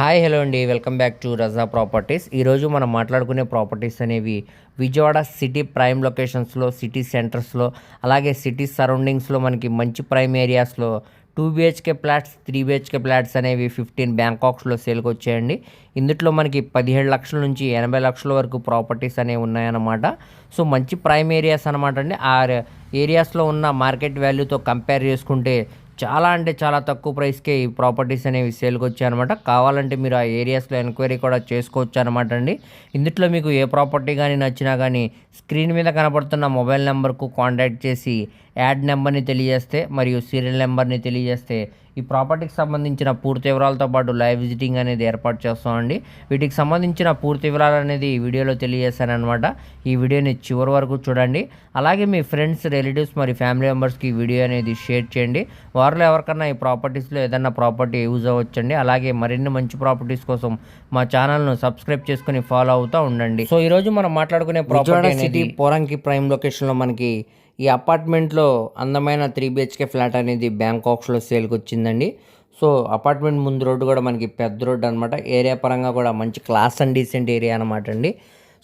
Hi hello అండి. Welcome back to Raza properties. ఈరోజు మనం మాట్లాడుకునే ప్రాపర్టీస్ అనేవి విజయవాడ సిటీ ప్రైమ్ లొకేషన్స్లో సిటీ సెంటర్స్లో అలాగే సిటీ సరౌండింగ్స్లో మనకి మంచి ప్రైమ్ ఏరియాస్లో two BHK flats three BHK flats అనేవి ఫిఫ్టీన్ బ్యాంకాక్స్లో సేల్కి వచ్చాయండి. ఇందులో మనకి పదిహేడు లక్షల నుంచి ఎనభై లక్షల వరకు ప్రాపర్టీస్ అనేవి ఉన్నాయన్నమాట. సో మంచి ప్రైమ్ ఏరియాస్ అనమాట అండి. ఆ ఏరియాస్లో ఉన్న మార్కెట్ వాల్యూతో కంపేర్ చేసుకుంటే చాలా అంటే చాలా తక్కువ ప్రైస్కే ఈ ప్రాపర్టీస్ అనేవి సేల్కి వచ్చాయన్నమాట. కావాలంటే మీరు ఆ ఏరియాస్లో ఎంక్వైరీ కూడా చేసుకోవచ్చు అనమాట అండి. ఇందులో మీకు ఏ ప్రాపర్టీ కానీ నచ్చినా కానీ స్క్రీన్ మీద కనబడుతున్న మొబైల్ నెంబర్కు కాంటాక్ట్ చేసి యాడ్ నెంబర్ని తెలియజేస్తే మరియు సీరియల్ నెంబర్ని తెలియజేస్తే ఈ ప్రాపర్టీకి సంబంధించిన పూర్తి వివరాలతో పాటు లైవ్ విజిటింగ్ అనేది ఏర్పాటు చేస్తామండి. వీటికి సంబంధించిన పూర్తి వివరాలు అనేది ఈ వీడియోలో తెలియజేశానమాట ఈ వీడియోని చివరి వరకు చూడండి. అలాగే మీ ఫ్రెండ్స్ రిలేటివ్స్ మరి ఫ్యామిలీ మెంబర్స్కి ఈ వీడియో అనేది షేర్ చేయండి. వారిలో ఎవరికన్నా ఈ ప్రాపర్టీస్లో ఏదన్నా ప్రాపర్టీ యూజ్ అవ్వచ్చండి. అలాగే మరిన్ని మంచి ప్రాపర్టీస్ కోసం మా ఛానల్ను సబ్స్క్రైబ్ చేసుకుని ఫాలో అవుతూ ఉండండి. సో ఈరోజు మనం మాట్లాడుకునే ప్రాపర్టీ సిటీ పోరంకి ప్రైమ్ లొకేషన్లో మనకి ఈ అపార్ట్మెంట్లో అందమైన త్రీ బిహెచ్కే ఫ్లాట్ అనేది బ్యాంకాక్స్లో సేల్కి వచ్చిందండి సో అపార్ట్మెంట్ ముందు రోడ్డు కూడా మనకి పెద్ద రోడ్డు అనమాట ఏరియా పరంగా కూడా మంచి క్లాస్ అండ్ డీసెంట్ ఏరియా అనమాట అండి.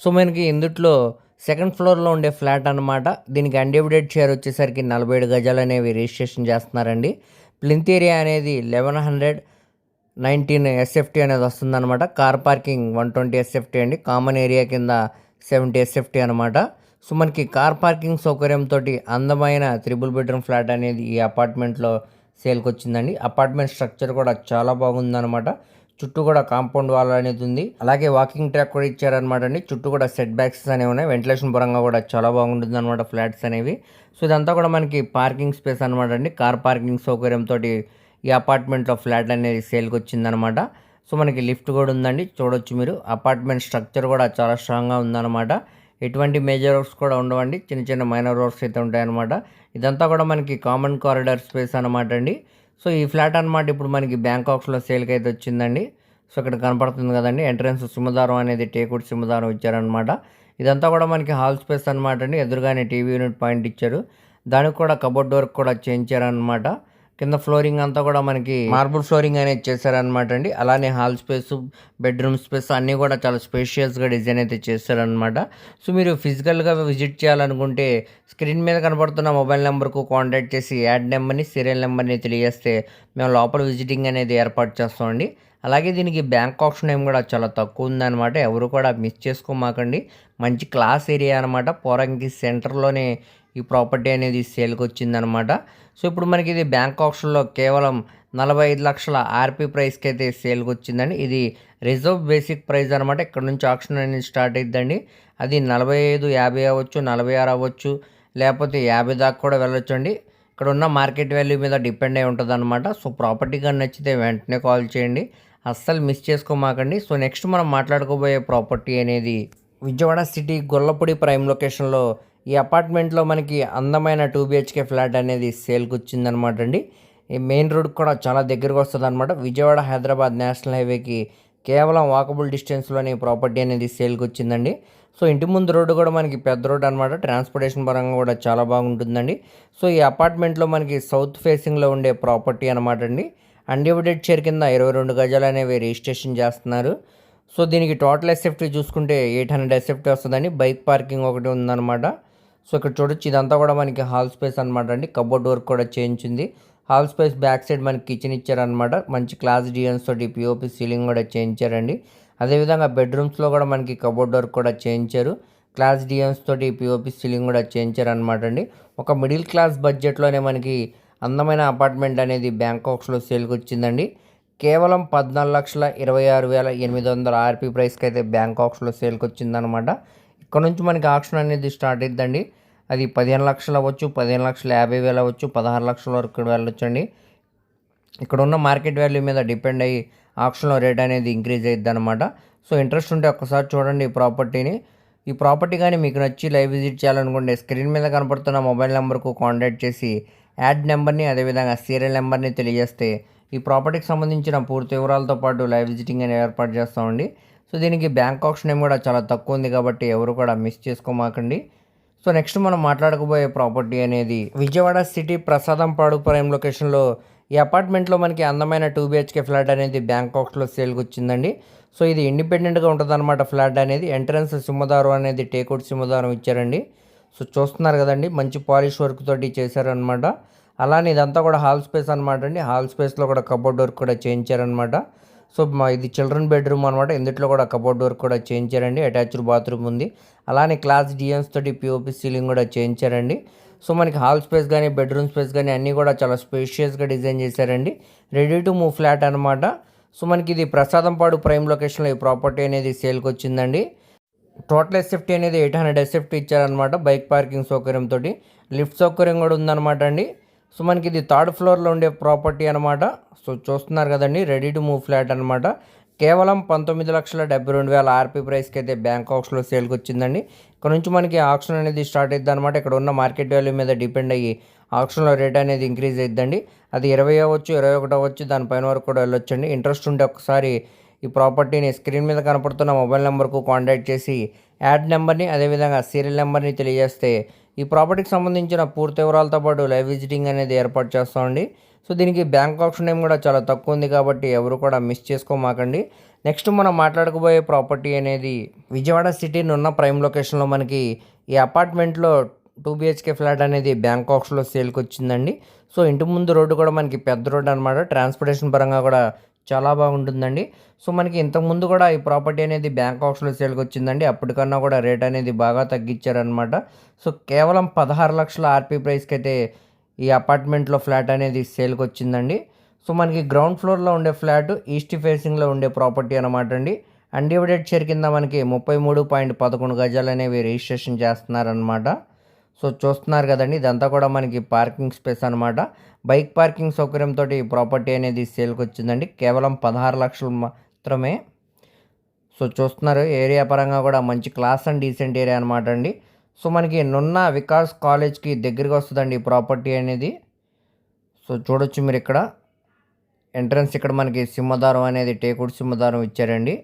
సో మనకి ఇందుట్లో సెకండ్ ఫ్లోర్లో ఉండే ఫ్లాట్ అనమాట దీనికి అన్డివిడెడ్ షేర్ వచ్చేసరికి నలభై ఏడు గజాలు అనేవి రిజిస్ట్రేషన్ చేస్తున్నారండి. ప్లింత్ ఏరియా అనేది లెవెన్ హండ్రెడ్ నైన్టీన్ ఎస్ఎఫ్టీ అనేది వస్తుందన్నమాట. Car parking one twenty SFT అండి. కామన్ ఏరియా కింద సెవెంటీ ఎస్ఎఫ్టీ అనమాట సో మనకి కార్ పార్కింగ్ సౌకర్యంతో అందమైన త్రిబుల్ బెడ్రూమ్ ఫ్లాట్ అనేది ఈ అపార్ట్మెంట్లో సేల్కి వచ్చిందండి అపార్ట్మెంట్ స్ట్రక్చర్ కూడా చాలా బాగుందన్నమాట. చుట్టూ కూడా కాంపౌండ్ వాల్ అనేది ఉంది. అలాగే వాకింగ్ ట్రాక్ కూడా ఇచ్చారనమాట అండి చుట్టూ కూడా సెట్ బ్యాక్స్ అనేవి ఉన్నాయి. వెంటిలేషన్ పరంగా కూడా చాలా బాగుంటుంది అనమాట ఫ్లాట్స్ అనేవి. సో ఇదంతా కూడా మనకి పార్కింగ్ స్పేస్ అనమాట అండి కార్ పార్కింగ్ సౌకర్యంతో ఈ అపార్ట్మెంట్లో ఫ్లాట్ అనేది సేల్కి వచ్చిందనమాట సో మనకి లిఫ్ట్ కూడా ఉందండి. చూడొచ్చు మీరు. అపార్ట్మెంట్ స్ట్రక్చర్ కూడా చాలా స్ట్రాంగ్గా ఉందన్నమాట. ఎటువంటి మేజర్ రోడ్స్ కూడా ఉండవండి. చిన్న చిన్న మైనర్ రోడ్స్ అయితే ఉంటాయన్నమాట. ఇదంతా కూడా మనకి కామన్ కారిడార్ స్పేస్ అనమాట అండి. సో ఈ ఫ్లాట్ అనమాట ఇప్పుడు మనకి బ్యాంకాక్స్లో సేల్కి అయితే వచ్చిందండి. సో ఇక్కడ కనపడుతుంది కదండి. ఎంట్రన్స్ సింహదారం అనేది టేకుడ్ సింహదారం ఇచ్చారనమాట ఇదంతా కూడా మనకి హాల్ స్పేస్ అనమాట అండి. ఎదురుగానే టీవీ యూనిట్ పాయింట్ ఇచ్చారు. దానికి కూడా కబోర్డ్ వర్క్ కూడా చేయించారనమాట కింద ఫ్లోరింగ్ అంతా కూడా మనకి మార్బుల్ ఫ్లోరింగ్ అనేది చేశారనమాట అండి. అలానే హాల్ స్పేస్ బెడ్రూమ్ స్పేస్ అన్నీ కూడా చాలా స్పేషియస్గా డిజైన్ అయితే చేశారనమాట సో మీరు ఫిజికల్గా విజిట్ చేయాలనుకుంటే స్క్రీన్ మీద కనబడుతున్న మొబైల్ నెంబర్కు కాంటాక్ట్ చేసి యాడ్ నెంబర్ని సీరియల్ నెంబర్ని తెలియజేస్తే మేము లోపల విజిటింగ్ అనేది ఏర్పాటు చేస్తామండి అలాగే దీనికి బ్యాంక్ ఆప్షన్ ఏం కూడా చాలా తక్కువ ఉందన్నమాట. ఎవరు కూడా మిస్ చేసుకోమాకండి. మంచి క్లాస్ ఏరియా అనమాట పోరంకి సెంటర్లోనే ఈ ప్రాపర్టీ అనేది సేల్కి వచ్చిందనమాట సో ఇప్పుడు మనకి ఇది బ్యాంక్ ఆప్షన్లో కేవలం నలభై ఐదు లక్షల ఆర్పీ ప్రైస్కి అయితే సేల్కి వచ్చిందండి. ఇది రిజర్వ్ బేసిక్ ప్రైస్ అనమాట ఇక్కడ నుంచి ఆప్షన్ అనేది స్టార్ట్ అయిద్దండి. అది నలభై ఐదు యాభై అవ్వచ్చు నలభై ఆరు అవ్వచ్చు లేకపోతే యాభై దాకా కూడా వెళ్ళొచ్చు అండి ఇక్కడ ఉన్న మార్కెట్ వాల్యూ మీద డిపెండ్ అయి ఉంటుంది అనమాట సో ప్రాపర్టీ కానీ నచ్చితే వెంటనే కాల్ చేయండి. అస్సలు మిస్ చేసుకోమాకండి. సో నెక్స్ట్ మనం మాట్లాడుకోబోయే ప్రాపర్టీ అనేది విజయవాడ సిటీ గొల్లపూడి ప్రైమ్ లొకేషన్లో ఈ అపార్ట్మెంట్లో మనకి అందమైన టూ బిహెచ్కే ఫ్లాట్ అనేది సేల్కి వచ్చిందనమాట అండి. ఈ మెయిన్ రోడ్ కూడా చాలా దగ్గరకు వస్తుంది అనమాట విజయవాడ హైదరాబాద్ నేషనల్ హైవేకి కేవలం వాకబుల్ డిస్టెన్స్లోని ప్రాపర్టీ అనేది సేల్కి వచ్చిందండి. సో ఇంటి ముందు రోడ్డు కూడా మనకి పెద్ద రోడ్ అనమాట ట్రాన్స్పోర్టేషన్ పరంగా కూడా చాలా బాగుంటుందండి. సో ఈ అపార్ట్మెంట్లో మనకి సౌత్ ఫేసింగ్లో ఉండే ప్రాపర్టీ అనమాట అండి. అన్డివిడెడ్ షేర్ కింద ఇరవై రెండు గజాలు అనేవి రిజిస్ట్రేషన్ చేస్తున్నారు. సో దీనికి టోటల్ ఎస్ఎఫ్టీ చూసుకుంటే ఎయిట్ హండ్రెడ్ ఎస్ఎఫ్టీ వస్తుందండి. బైక్ పార్కింగ్ ఒకటి ఉందన్నమాట. సో ఇక్కడ చూడొచ్చు ఇదంతా కూడా మనకి హాల్ స్పేస్ అనమాట అండి. కబోర్డ్ వర్క్ కూడా చేయించింది. హాల్ స్పేస్ బ్యాక్ సైడ్ మనకి కిచెన్ ఇచ్చారనమాట మంచి క్లాస్ డిజైన్స్ తోటి పిఓపి సీలింగ్ కూడా చేయించారండి. అదేవిధంగా బెడ్రూమ్స్లో కూడా మనకి కబోర్డ్ వర్క్ కూడా చేయించారు. క్లాస్ డిజైన్స్ తోటి పిఓపి సీలింగ్ కూడా చేయించారు అనమాట అండి. ఒక మిడిల్ క్లాస్ బడ్జెట్లోనే మనకి అందమైన అపార్ట్మెంట్ అనేది బ్యాంకాక్స్లో సేల్కి వచ్చిందండి. కేవలం పద్నాలుగు లక్షల ఇరవై ఆరు వేల ఎనిమిది వందల ఆర్పీ ప్రైస్కి అయితే బ్యాంకాక్స్లో సేల్కి వచ్చిందనమాట ఇక్కడ నుంచి మనకి ఆప్షన్ అనేది స్టార్ట్ అయిద్దండి. అది పదిహేను లక్షలు అవ్వచ్చు పదిహేను లక్షల యాభై వేలు అవ్వచ్చు పదహారు లక్షల వరకు వెళ్ళొచ్చండి. ఇక్కడ ఉన్న మార్కెట్ వాల్యూ మీద డిపెండ్ అయ్యి ఆప్షన్లో రేట్ అనేది ఇంక్రీజ్ అయ్యిద్ది అనమాట సో ఇంట్రెస్ట్ ఉంటే ఒక్కసారి చూడండి ఈ ప్రాపర్టీని. ఈ ప్రాపర్టీ కానీ మీకు నచ్చి లైవ్ విజిట్ చేయాలనుకుంటే స్క్రీన్ మీద కనపడుతున్న మొబైల్ నెంబర్కు కాంటాక్ట్ చేసి యాడ్ నెంబర్ని అదేవిధంగా సీరియల్ నెంబర్ని తెలియజేస్తే ఈ ప్రాపర్టీకి సంబంధించిన పూర్తి వివరాలతో పాటు లైవ్ విజిటింగ్ అని ఏర్పాటు చేస్తామండి. సో దీనికి బ్యాంక్ ఆప్షన్ కూడా చాలా తక్కువ ఉంది కాబట్టి ఎవరు కూడా మిస్ చేసుకోమాకండి. సో నెక్స్ట్ మనం మాట్లాడకపోయే ప్రాపర్టీ అనేది విజయవాడ సిటీ ప్రసాదంపాడు ప్రైమ్ లొకేషన్లో ఈ అపార్ట్మెంట్లో మనకి అందమైన టూ బిహెచ్కే ఫ్లాట్ అనేది బ్యాంకాక్స్లో సేల్కి వచ్చిందండి. సో ఇది ఇండిపెండెంట్గా ఉంటుందన్నమాట ఫ్లాట్ అనేది. ఎంట్రన్స్ సింహదారం అనేది టేకౌట్ సింహదారం ఇచ్చారండి. సో చూస్తున్నారు కదండి మంచి పాలిష్ వర్క్ తోటి చేశారనమాట అలానే ఇదంతా కూడా హాల్ స్పేస్ అనమాట అండి. హాల్ స్పేస్లో కూడా కబోర్డ్ వర్క్ కూడా చేయించారనమాట సో మా ఇది చిల్డ్రన్ బెడ్రూమ్ అనమాట ఇందులో కూడా కబోర్డ్ వర్క్ కూడా చేయించారండి అటాచ్డ్ బాత్రూమ్ ఉంది. అలానే క్లాస్ డిఎన్స్ తోటి పిఓపి సీలింగ్ కూడా చేయించారండి సో మనకి హాల్ స్పేస్ కానీ బెడ్రూమ్ స్పేస్ కానీ అన్నీ కూడా చాలా స్పేషియస్గా డిజైన్ చేశారండి. రెడీ టు మూవ్ ఫ్లాట్ అనమాట సో మనకి ఇది ప్రసాదంపాడు ప్రైమ్ లొకేషన్లో ఈ ప్రాపర్టీ అనేది సేల్కి వచ్చిందండి. టోటల్ ఎస్ఎఫ్టీ అనేది ఎయిట్ హండ్రెడ్ ఎస్ఎఫ్టీ ఇచ్చారనమాట బైక్ పార్కింగ్ సౌకర్యంతో లిఫ్ట్ సౌకర్యం కూడా ఉందన్నమాట అండి. సో మనకి ఇది థర్డ్ ఫ్లోర్లో ఉండే ప్రాపర్టీ అనమాట సో చూస్తున్నారు కదండి రెడీ టు మూవ్ ఫ్లాట్ అనమాట కేవలం పంతొమ్మిది లక్షల డెబ్బై రెండు వేల ఆర్పీ ప్రైస్కి అయితే బ్యాంకాక్స్లో సేల్కి వచ్చిందండి. ఇక్కడ నుంచి మనకి ఆప్షన్ అనేది స్టార్ట్ అవుతుంది అనమాట ఇక్కడ ఉన్న మార్కెట్ వాల్యూ మీద డిపెండ్ అయ్యి ఆప్షన్లో రేట్ అనేది ఇంక్రీజ్ అవుతుందండి అది ఇరవై అవ్వచ్చు ఇరవై ఒకటి అవ్వచ్చు దానిపైన వరకు కూడా వెళ్ళొచ్చండి. ఇంట్రెస్ట్ ఉంటే ఒకసారి ఈ ప్రాపర్టీని స్క్రీన్ మీద కనపడుతున్న మొబైల్ నెంబర్కు కాంటాక్ట్ చేసి యాడ్ నెంబర్ని అదేవిధంగా సీరియల్ నెంబర్ని తెలియజేస్తే ఈ ప్రాపర్టీకి సంబంధించిన పూర్తి వివరాలతో పాటు లైవ్ విజిటింగ్ అనేది ఏర్పాటు చేస్తామండి. సో దీనికి బ్యాంక్ ఆప్షన్ ఏం కూడా చాలా తక్కువ ఉంది కాబట్టి ఎవరు కూడా మిస్ చేసుకోమాకండి. నెక్స్ట్ మనం మాట్లాడుకోబోయే ప్రాపర్టీ అనేది విజయవాడ సిటీని ఉన్న ప్రైమ్ లొకేషన్లో మనకి ఈ అపార్ట్మెంట్లో టూ బిహెచ్కే ఫ్లాట్ అనేది బ్యాంకాక్స్లో సేల్కి వచ్చిందండి. సో ఇంటి ముందు రోడ్డు కూడా మనకి పెద్ద రోడ్డు అనమాట ట్రాన్స్పోర్టేషన్ పరంగా కూడా చాలా బాగుంటుందండి. సో మనకి ఇంతకుముందు కూడా ఈ ప్రాపర్టీ అనేది బ్యాంకాక్స్లో సేల్కి వచ్చిందండి అప్పటికన్నా కూడా రేట్ అనేది బాగా తగ్గించారనమాట సో కేవలం పదహారు లక్షల ఆర్పీ ప్రైస్కి అయితే ఈ అపార్ట్మెంట్లో ఫ్లాట్ అనేది సేల్కి వచ్చిందండి సో మనకి గ్రౌండ్ ఫ్లోర్లో ఉండే ఫ్లాట్ ఈస్ట్ ఫేసింగ్లో ఉండే ప్రాపర్టీ అనమాట అండి. అన్డివైడెడ్ షేర్ కింద మనకి ముప్పై మూడు పాయింట్ పదకొండు గజాలు అనేవి రిజిస్ట్రేషన్ చేస్తున్నారనమాట సో చూస్తున్నారు కదండి ఇదంతా కూడా మనకి పార్కింగ్ స్పేస్ అనమాట బైక్ పార్కింగ్ సౌకర్యంతో ఈ ప్రాపర్టీ అనేది సేల్కి వచ్చిందండి. కేవలం పదహారు లక్షలు మాత్రమే. సో చూస్తున్నారు ఏరియా పరంగా కూడా మంచి క్లాస్ అండ్ డీసెంట్ ఏరియా అనమాట అండి. సో మనకి నున్న వికాస్ కాలేజ్కి దగ్గరగా వస్తుందండి ఈ ప్రాపర్టీ అనేది. సో చూడొచ్చు మీరు ఇక్కడ. ఎంట్రన్స్ ఇక్కడ మనకి సింహదారం అనేది టేకుడు సింహదారం ఇచ్చారండి.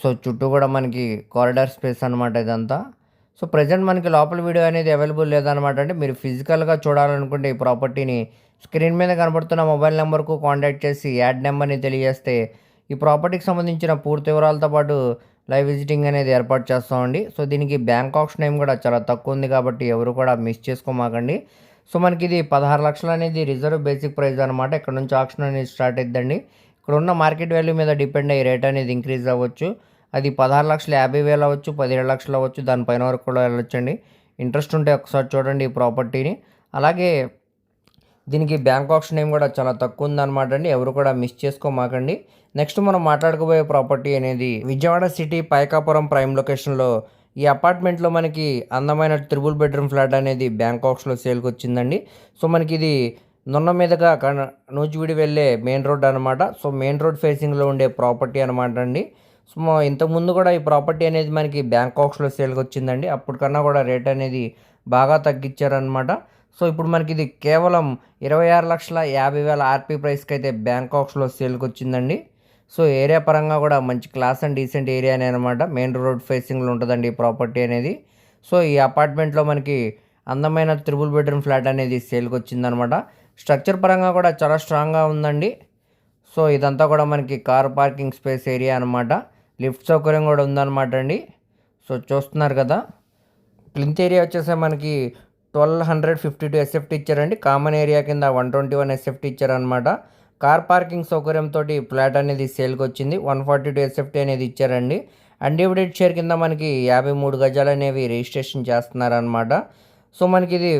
సో చుట్టూ కూడా మనకి కారిడార్ స్పేస్ అనమాట ఇదంతా. సో ప్రజెంట్ మనకి లోపల వీడియో అనేది అవైలబుల్ లేదనమాట అంటే మీరు ఫిజికల్గా చూడాలనుకుంటే ఈ ప్రాపర్టీని స్క్రీన్ మీద కనబడుతున్న మొబైల్ నెంబర్కు కాంటాక్ట్ చేసి యాడ్ నెంబర్ని తెలియజేస్తే ఈ ప్రాపర్టీకి సంబంధించిన పూర్తి వివరాలతో పాటు లైవ్ విజిటింగ్ అనేది ఏర్పాటు చేస్తామండి. సో దీనికి బ్యాంక్ ఆప్షన్ ఏం కూడా చాలా తక్కువ ఉంది కాబట్టి ఎవరు కూడా మిస్ చేసుకోమాకండి. సో మనకి ఇది పదహారు లక్షలు అనేది రిజర్వ్ బేసిక్ ప్రైస్ అనమాట ఇక్కడ నుంచి ఆప్షన్ అనేది స్టార్ట్ అయిద్దండి. ఇక్కడ ఉన్న మార్కెట్ వాల్యూ మీద డిపెండ్ అయ్యి రేట్ అనేది ఇంక్రీజ్ అవ్వచ్చు. అది పదహారు లక్షల యాభై వేలు అవ్వచ్చు పదిహేడు లక్షలు అవ్వచ్చు దానిపైన వరకు కూడా వెళ్ళొచ్చండి. ఇంట్రెస్ట్ ఉంటే ఒకసారి చూడండి ఈ ప్రాపర్టీని. అలాగే దీనికి బ్యాంక్ ఆప్షన్ నేమ్ కూడా చాలా తక్కువ ఉందన్నమాట అండి. ఎవరు కూడా మిస్ చేసుకోమాకండి. నెక్స్ట్ మనం మాట్లాడుకోబోయే ప్రాపర్టీ అనేది విజయవాడ సిటీ పైకాపురం ప్రైమ్ లొకేషన్లో ఈ అపార్ట్మెంట్లో మనకి అందమైన త్రిబుల్ బెడ్రూమ్ ఫ్లాట్ అనేది బ్యాంకాక్స్లో సేల్కి వచ్చిందండి. సో మనకి ఇది నున్న మీదుగా కన నూజివీడి వెళ్ళే మెయిన్ రోడ్ అనమాట సో మెయిన్ రోడ్ ఫేసింగ్లో ఉండే ప్రాపర్టీ అనమాట అండి. సో ఇంతకుముందు కూడా ఈ ప్రాపర్టీ అనేది మనకి బ్యాంకాక్స్లో సేల్కి వచ్చిందండి అప్పటికన్నా కూడా రేట్ అనేది బాగా తగ్గించారనమాట సో ఇప్పుడు మనకి ఇది కేవలం ఇరవై ఆరు లక్షల యాభై వేల ఆర్పీ ప్రైస్కి అయితే బ్యాంకాక్స్లో సేల్కి వచ్చిందండి సో ఏరియా పరంగా కూడా మంచి క్లాస్ అండ్ డీసెంట్ ఏరియానే అనమాట మెయిన్ రోడ్ ఫేసింగ్లో ఉంటుందండి ఈ ప్రాపర్టీ అనేది. సో ఈ అపార్ట్మెంట్లో మనకి అందమైన త్రిబుల్ బెడ్రూమ్ ఫ్లాట్ అనేది సేల్కి వచ్చిందనమాట స్ట్రక్చర్ పరంగా కూడా చాలా స్ట్రాంగ్గా ఉందండి. సో ఇదంతా కూడా మనకి కార్ పార్కింగ్ స్పేస్ ఏరియా అనమాట లిఫ్ట్ సౌకర్యం కూడా ఉందన్నమాట అండి. సో చూస్తున్నారు కదా ప్లింత్ ఏరియా వచ్చేసి మనకి twelve hundred fifty two SFT ఇచ్చారండి. కామన్ ఏరియా కింద వన్ ట్వంటీ వన్ ఎస్ఎఫ్టీ ఇచ్చారనమాట కార్ పార్కింగ్ సౌకర్యంతో ఫ్లాట్ అనేది సేల్కి వచ్చింది. వన్ ఫార్టీ టూ ఎస్ఎఫ్టీ అనేది ఇచ్చారండి. అన్డివిడెడ్ షేర్ కింద మనకి యాభై మూడు గజాలు అనేవి రిజిస్ట్రేషన్ చేస్తున్నారనమాట సో మనకి ఇది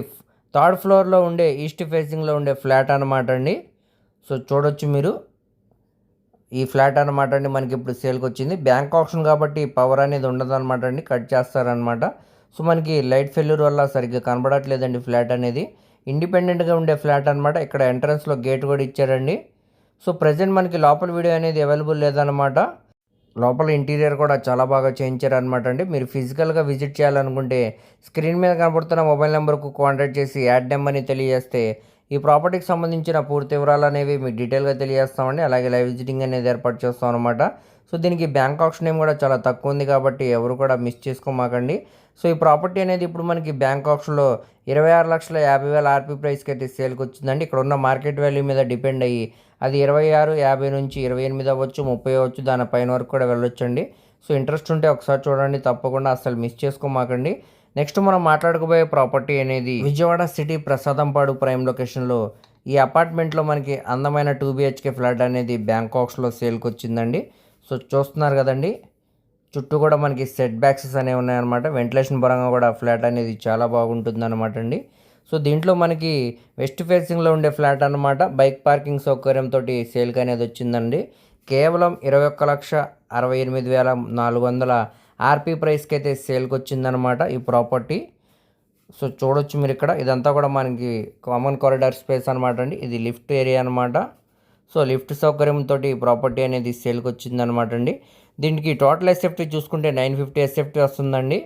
థర్డ్ ఫ్లోర్లో ఉండే ఈస్ట్ ఫేసింగ్లో ఉండే ఫ్లాట్ అనమాట అండి. సో చూడొచ్చు మీరు. ఈ ఫ్లాట్ అనమాట అండి మనకి ఇప్పుడు సేల్కి వచ్చింది. బ్యాంక్ ఆప్షన్ కాబట్టి పవర్ అనేది ఉండదు అనమాట అండి కట్ చేస్తారనమాట సో మనకి లైట్ ఫెయిల్యూర్ వల్ల సరిగ్గా కనబడట్లేదండి ఫ్లాట్ అనేది. ఇండిపెండెంట్గా ఉండే ఫ్లాట్ అనమాట ఇక్కడ ఎంట్రన్స్లో గేట్ కూడా ఇచ్చారండి. సో ప్రజెంట్ మనకి లోపల వీడియో అనేది అవైలబుల్ లేదనమాట లోపల ఇంటీరియర్ కూడా చాలా బాగా చేయించారనమాట అండి. మీరు ఫిజికల్గా విజిట్ చేయాలనుకుంటే స్క్రీన్ మీద కనబడుతున్న మొబైల్ నెంబర్కు కాంటాక్ట్ చేసి యాడ్ నెంబర్ని తెలియజేస్తే ఈ ప్రాపర్టీకి సంబంధించిన పూర్తి వివరాలు అనేవి మీకు డీటెయిల్గా తెలియజేస్తామండి. అలాగే లైవ్ విజిటింగ్ అనేది ఏర్పాటు చేస్తాం అనమాట సో దీనికి బ్యాంక్ ఆప్షన్ ఏం కూడా చాలా తక్కువ ఉంది కాబట్టి ఎవరు కూడా మిస్ చేసుకోమాకండి. సో ఈ ప్రాపర్టీ అనేది ఇప్పుడు మనకి బ్యాంక్ ఆప్షన్లో ఇరవై ఆరు లక్షల యాభై వేల ఆర్పీ ప్రైస్కి అయితే సేల్కి వచ్చిందండి. ఇక్కడ ఉన్న మార్కెట్ వాల్యూ మీద డిపెండ్ అయ్యి అది ఇరవై ఆరు యాభై నుంచి ఇరవై ఎనిమిది అవ్వచ్చు ముప్పై అవ్వచ్చు దాని పైన వరకు కూడా వెళ్ళొచ్చండి. సో ఇంట్రెస్ట్ ఉంటే ఒకసారి చూడండి తప్పకుండా అసలు మిస్ చేసుకోమాకండి. నెక్స్ట్ మనం మాట్లాడుకోబోయే ప్రాపర్టీ అనేది విజయవాడ సిటీ ప్రసాదంపాడు ప్రైమ్ లొకేషన్లో. ఈ అపార్ట్మెంట్లో మనకి అందమైన టూ బిహెచ్కే ఫ్లాట్ అనేది బ్యాంకాక్స్లో సేల్కి వచ్చిందండి సో చూస్తున్నారు కదండి చుట్టూ కూడా మనకి సెట్ బ్యాక్సెస్ అనేవి ఉన్నాయన్నమాట. వెంటిలేషన్ పరంగా కూడా ఫ్లాట్ అనేది చాలా బాగుంటుంది అనమాట అండి. సో దీంట్లో మనకి వెస్ట్ ఫేసింగ్లో ఉండే ఫ్లాట్ అనమాట బైక్ పార్కింగ్ సౌకర్యంతో సేల్కి అనేది వచ్చిందండి. కేవలం ఇరవై ఒక్క లక్ష అరవై ఎనిమిది వేల నాలుగు వందల ఆర్పీ ప్రైస్కి అయితే సేల్కి వచ్చిందనమాట ఈ ప్రాపర్టీ. సో చూడొచ్చు మీరు ఇక్కడ ఇదంతా కూడా మనకి కామన్ కారిడార్ స్పేస్ అనమాట అండి. ఇది లిఫ్ట్ ఏరియా అనమాట సో లిఫ్ట్ సౌకర్యంతో ఈ ప్రాపర్టీ అనేది సేల్కి వచ్చిందనమాట అండి. దీనికి టోటల్ ఎస్ఎఫ్టీ చూసుకుంటే నైన్ ఫిఫ్టీ ఎస్ఎఫ్టీ వస్తుందండి.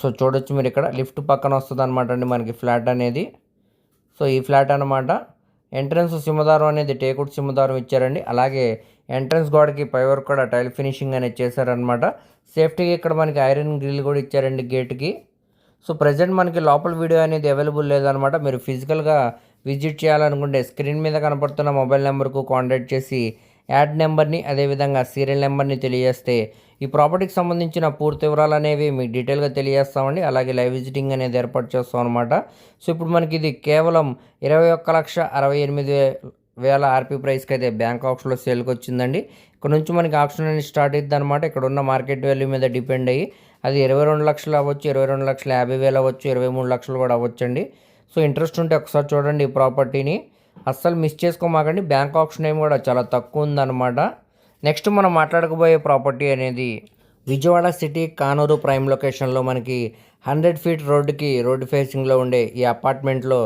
సో చూడొచ్చు మీరు ఇక్కడ లిఫ్ట్ పక్కన వస్తుంది అనమాట అండి మనకి ఫ్లాట్ అనేది. సో ఈ ఫ్లాట్ అనమాట ఎంట్రన్స్ సింహదారం అనేది టేకుడ్ సింహదారం ఇచ్చారండి. అలాగే ఎంట్రన్స్ గోడకి పై వరకు కూడా టైల్ ఫినిషింగ్ అనేది చేశారనమాట సేఫ్టీకి ఇక్కడ మనకి ఐరన్ గ్రిల్ కూడా ఇచ్చారండి గేట్కి. సో ప్రజెంట్ మనకి లోపల వీడియో అనేది అవైలబుల్ లేదనమాట మీరు ఫిజికల్గా విజిట్ చేయాలనుకుంటే స్క్రీన్ మీద కనపడుతున్న మొబైల్ నెంబర్కు కాంటాక్ట్ చేసి యాడ్ నెంబర్ని అదేవిధంగా సీరియల్ నెంబర్ని తెలియజేస్తే ఈ ప్రాపర్టీకి సంబంధించిన పూర్తి వివరాలు అనేవి మీకు డీటెయిల్గా తెలియజేస్తామండి. అలాగే లైవ్ విజిటింగ్ అనేది ఏర్పాటు చేస్తాం అనమాట సో ఇప్పుడు మనకి ఇది కేవలం ఇరవై ఒక్క లక్ష అరవై ఎనిమిది వేల ఆర్పీ ప్రైస్కి అయితే బ్యాంక్ ఆప్షన్లో సేల్కి వచ్చిందండి ఇక్కడ నుంచి మనకి ఆప్షన్ అనేది స్టార్ట్ అవుతుంది అనమాట ఇక్కడ ఉన్న మార్కెట్ వాల్యూ మీద డిపెండ్ అయ్యి అది ఇరవై రెండు లక్షలు అవ్వచ్చు ఇరవై రెండు లక్షల యాభై వేలు అవ్వచ్చు ఇరవై మూడు లక్షలు కూడా అవ్వచ్చండి. సో ఇంట్రెస్ట్ ఉంటే ఒకసారి చూడండి ఈ ప్రాపర్టీని. అస్సలు మిస్ చేసుకోమాకండి. బ్యాంక్ ఆప్షన్ ఏమి కూడా చాలా తక్కువ ఉందన్నమాట. నెక్స్ట్ మనం మాట్లాడకపోయే ప్రాపర్టీ అనేది విజయవాడ సిటీ కానూరు ప్రైమ్ లొకేషన్లో మనకి హండ్రెడ్ ఫీట్ రోడ్డుకి రోడ్డు ఫేసింగ్లో ఉండే ఈ అపార్ట్మెంట్లో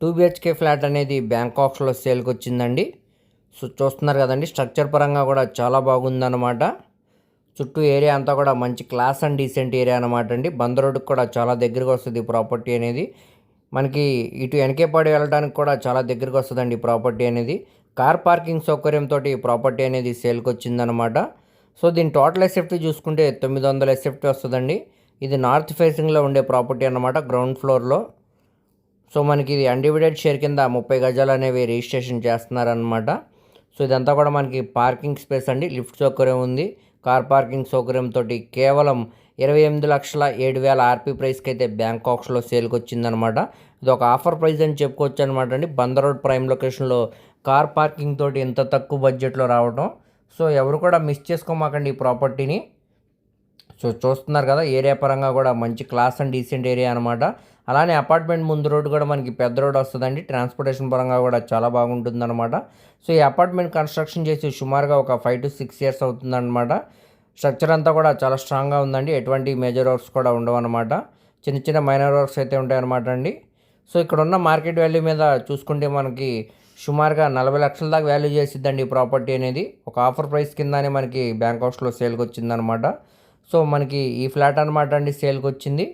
టూ బిహెచ్కే ఫ్లాట్ అనేది బ్యాంకాక్స్లో సేల్కి వచ్చిందండి సో చూస్తున్నారు కదండి స్ట్రక్చర్ పరంగా కూడా చాలా బాగుందన్నమాట. చుట్టూ ఏరియా అంతా కూడా మంచి క్లాస్ అండ్ డీసెంట్ ఏరియా అనమాట అండి. బంద్ రోడ్డుకి కూడా చాలా దగ్గరకు వస్తుంది ప్రాపర్టీ అనేది. మనకి ఇటు వెనకేపాడు వెళ్ళడానికి కూడా చాలా దగ్గరకు వస్తుందండి ప్రాపర్టీ అనేది. కార్ పార్కింగ్ సౌకర్యంతో ఈ ప్రాపర్టీ అనేది సేల్కి వచ్చిందనమాట సో దీని టోటల్ ఎసెఫ్టీ చూసుకుంటే తొమ్మిది వందల ఎసెఫ్టీ వస్తుందండి. ఇది నార్త్ ఫేసింగ్లో ఉండే ప్రాపర్టీ అనమాట గ్రౌండ్ ఫ్లోర్లో. సో మనకి ఇది అన్డివిడెడ్ షేర్ కింద ముప్పై గజాలు అనేవి రిజిస్ట్రేషన్ చేస్తున్నారనమాట సో ఇదంతా కూడా మనకి పార్కింగ్ స్పేస్ అండి. లిఫ్ట్ సౌకర్యం ఉంది. కార్ పార్కింగ్ సౌకర్యంతో కేవలం ఇరవై ఎనిమిది లక్షల ఏడు వేల ఆర్పీ ప్రైస్కి అయితే బ్యాంకాక్స్లో సేల్కి వచ్చిందనమాట ఇది ఒక ఆఫర్ ప్రైస్ అని చెప్పుకోవచ్చు అనమాట అండి. బందర్ రోడ్ ప్రైమ్ లొకేషన్లో కార్ పార్కింగ్ తోటి ఇంత తక్కువ బడ్జెట్లో రావడం సో ఎవరు కూడా మిస్ చేసుకోమాకండి ఈ ప్రాపర్టీని సో చూస్తున్నారు కదా ఏరియా పరంగా కూడా మంచి క్లాస్ అండ్ డీసెంట్ ఏరియా అనమాట అలానే అపార్ట్మెంట్ ముందు రోడ్డు కూడా మనకి పెద్ద రోడ్ వస్తుందండి. ట్రాన్స్పోర్టేషన్ పరంగా కూడా చాలా బాగుంటుందన్నమాట. సో ఈ అపార్ట్మెంట్ కన్స్ట్రక్షన్ చేసి సుమారుగా ఒక ఫైవ్ టు సిక్స్ ఇయర్స్ అవుతుందన్నమాట. స్ట్రక్చర్ అంతా కూడా చాలా స్ట్రాంగ్గా ఉందండి. ఎటువంటి మేజర్ వర్క్స్ కూడా ఉండవు అనమాట చిన్న చిన్న మైనర్ వర్క్స్ అయితే ఉంటాయన్నమాట అండి. సో ఇక్కడ ఉన్న మార్కెట్ వాల్యూ మీద చూసుకుంటే మనకి సుమారుగా నలభై లక్షల దాకా వాల్యూ చేసిద్దండి ఈ ప్రాపర్టీ అనేది. ఒక ఆఫర్ ప్రైస్ కిందనే మనకి బ్యాంక్ హౌస్లో సేల్కి వచ్చిందనమాట సో మనకి ఈ ఫ్లాట్ అనమాట అండి సేల్కి వచ్చింది